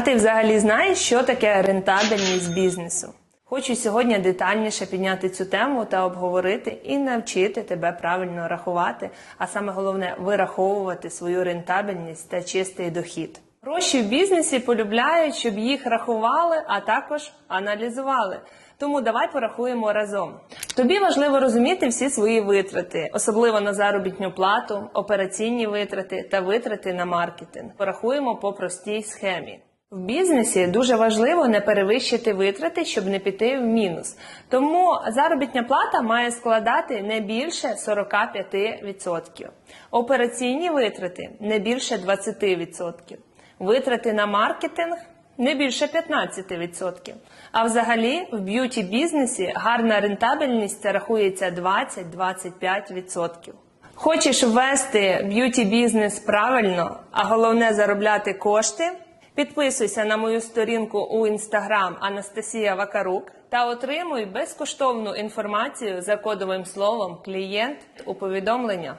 А ти взагалі знаєш, що таке рентабельність бізнесу? Хочу сьогодні детальніше підняти цю тему та обговорити і навчити тебе правильно рахувати, а саме головне вираховувати свою рентабельність та чистий дохід. Гроші в бізнесі полюбляють, щоб їх рахували, а також аналізували. Тому давай порахуємо разом. Тобі важливо розуміти всі свої витрати, особливо на заробітну плату, операційні витрати та витрати на маркетинг. Порахуємо по простій схемі. В бізнесі дуже важливо не перевищити витрати, щоб не піти в мінус. Тому заробітня плата має складати не більше 45%. Операційні витрати не більше 20%. Витрати на маркетинг не більше 15%. А взагалі в б'юті бізнесі гарна рентабельність рахується 20-25%. Хочеш ввести б'юті бізнес правильно, а головне заробляти кошти? Підписуйся на мою сторінку у інстаграм Анастасія Вакарук та отримуй безкоштовну інформацію за кодовим словом клієнт у повідомлення.